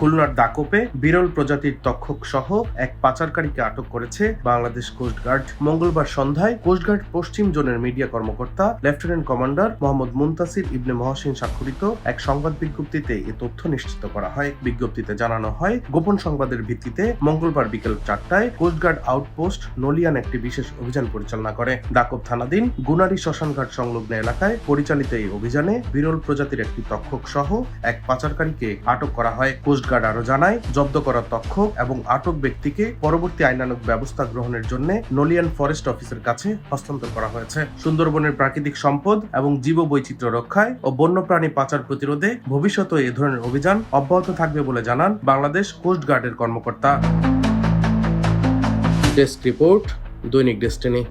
খুলনার দাকোপে বিরল প্রজাতির তক্ষক সহ এক পাচারকারীকে আটক করেছে বাংলাদেশ কোস্টগার্ড মঙ্গলবার সন্ধ্যায় কোস্টগার্ড পশ্চিম জোনের মিডিয়া কর্মকর্তা, লেফটেন্যান্ট কমান্ডার মোহাম্মদ মুনতাসির ইবনে মহসিন স্বাক্ষরিত এক সংবাদ বিজ্ঞপ্তিতে এ তথ্য নিশ্চিত করা হয়। বিজ্ঞপ্তিতে জানানো হয়, গোপন সংবাদের ভিত্তিতে মঙ্গলবার বিকেল চারটায় কোস্টগার্ড আউটপোস্ট নলিয়ান একটি বিশেষ অভিযান পরিচালনা করে। দাকব থানাধীন গুনারি শ্মশানঘাট সংলগ্ন এলাকায় পরিচালিত এই অভিযানে বিরল প্রজাতির একটি তক্ষক সহ এক পাচারকারীকে আটক করা হয়। কোস্টগার্ড আরও জানায়, জব্দ করা তক্ষক এবং আটক ব্যক্তিকে পরবর্তী আইনানুগ ব্যবস্থা গ্রহণের জন্য নলিয়ান ফরেস্ট অফিসের কাছে হস্তান্তর করা হয়েছে। সুন্দরবনের প্রাকৃতিক সম্পদ এবং জীববৈচিত্র্য রক্ষায় ও বন্যপ্রাণী পাচার প্রতিরোধে ভবিষ্যতে এ ধরনের অভিযান অব্যাহত থাকবে বলে জানান বাংলাদেশ কোস্ট গার্ডের কর্মকর্তা। ডেস্ক রিপোর্ট, দৈনিক ডেস্টিনি।